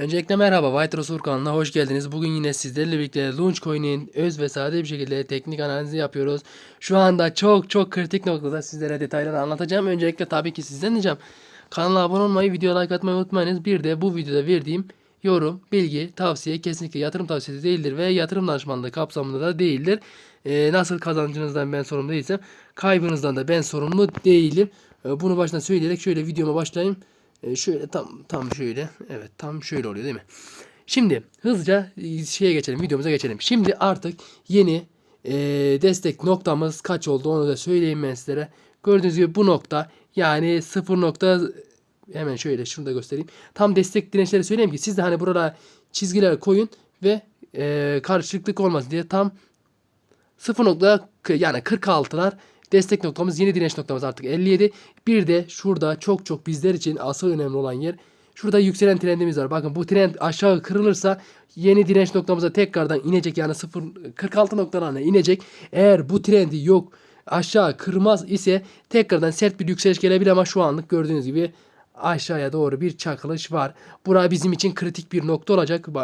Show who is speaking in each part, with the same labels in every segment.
Speaker 1: Öncelikle merhaba White Rose kanalına hoş geldiniz. Bugün yine sizlerle birlikte Launchcoin'in öz ve sade bir şekilde teknik analizi yapıyoruz. Şu anda çok çok kritik noktada sizlere detayları anlatacağım. Öncelikle tabii ki sizden diyeceğim. Kanala abone olmayı, videoya like atmayı unutmayınız. Bir de bu videoda verdiğim yorum, bilgi, tavsiye kesinlikle yatırım tavsiyesi değildir ve yatırım danışmanlığı kapsamında da değildir. Ee, nasıl kazancınızdan ben sorumlu değilsem kaybınızdan da ben sorumlu değilim. Ee, bunu baştan söyleyerek şöyle videoma başlayayım. Ee, şöyle tam tam şöyle. Evet tam şöyle oluyor değil mi? Şimdi hızlıca e, şeye geçelim. Videomuza geçelim. Şimdi artık yeni e, destek noktamız kaç oldu onu da söyleyeyim ben sizlere. Gördüğünüz gibi bu nokta yani 0 nokta hemen şöyle şunu da göstereyim. Tam destek dirençleri söyleyeyim ki siz de hani burada çizgiler koyun ve e, karışıklık olmasın diye tam 0 nokta yani 46'lar destek noktamız yeni direnç noktamız artık 57. Bir de şurada çok çok bizler için asıl önemli olan yer şurada yükselen trendimiz var. Bakın bu trend aşağı kırılırsa yeni direnç noktamıza tekrardan inecek yani 0 46 noktalarına inecek. Eğer bu trendi yok aşağı kırmaz ise tekrardan sert bir yükseliş gelebilir ama şu anlık gördüğünüz gibi aşağıya doğru bir çakılış var. Bura bizim için kritik bir nokta olacak.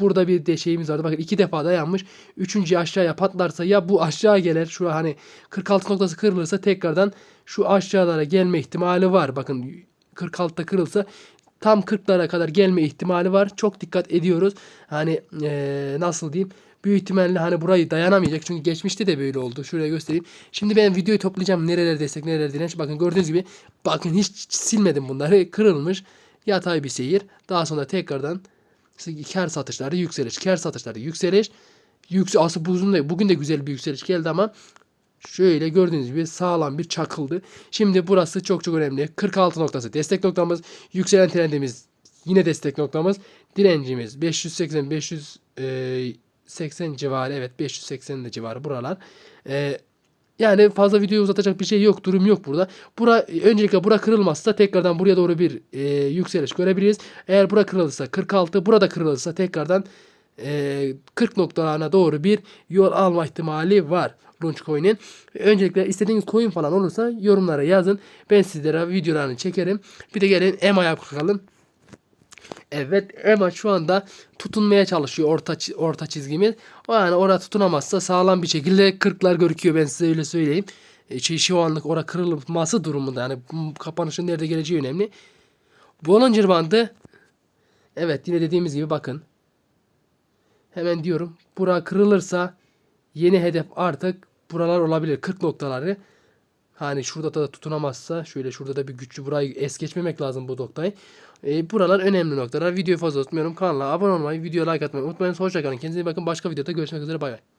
Speaker 1: Burada bir de şeyimiz vardı. Bakın iki defa dayanmış. Üçüncü aşağıya patlarsa ya bu aşağı gelir. Şu hani 46 noktası kırılırsa tekrardan şu aşağılara gelme ihtimali var. Bakın 46'da kırılsa tam 40'lara kadar gelme ihtimali var. Çok dikkat ediyoruz. Hani eee, nasıl diyeyim? Büyük ihtimalle hani burayı dayanamayacak. Çünkü geçmişte de böyle oldu. Şuraya göstereyim. Şimdi ben videoyu toplayacağım. Nereler destek nereler direnç. Bakın gördüğünüz gibi bakın hiç silmedim bunları. Kırılmış. Yatay bir seyir. Daha sonra tekrardan kar satışları yükseliş. Kar satışları yükseliş. Yüksel, aslında bugün de, bugün de güzel bir yükseliş geldi ama şöyle gördüğünüz gibi sağlam bir çakıldı. Şimdi burası çok çok önemli. 46 noktası destek noktamız. Yükselen trendimiz yine destek noktamız. Direncimiz 580 580 civarı evet 580 de civarı buralar. Ee, yani fazla videoyu uzatacak bir şey yok. Durum yok burada. Bura, öncelikle bura kırılmazsa tekrardan buraya doğru bir e, yükseliş görebiliriz. Eğer bura kırılırsa 46, burada kırılırsa tekrardan e, 40 noktalarına doğru bir yol alma ihtimali var. Launchcoin'in. Öncelikle istediğiniz coin falan olursa yorumlara yazın. Ben sizlere videolarını çekerim. Bir de gelin EMA'ya bakalım. Evet EMA şu anda tutunmaya çalışıyor orta orta çizgimiz. O yani orada tutunamazsa sağlam bir şekilde 40'lar görüküyor ben size öyle söyleyeyim. E, şey, şu anlık orada kırılması durumunda yani kapanışın nerede geleceği önemli. Bollinger bandı evet yine dediğimiz gibi bakın. Hemen diyorum bura kırılırsa yeni hedef artık buralar olabilir 40 noktaları. Hani şurada da tutunamazsa şöyle şurada da bir güçlü burayı es geçmemek lazım bu noktayı. E, buralar önemli noktalar. Videoyu fazla tutmuyorum. Kanala abone olmayı, videoya like atmayı unutmayın. Hoşçakalın. Kendinize iyi bakın. Başka videoda görüşmek üzere. Bay bay.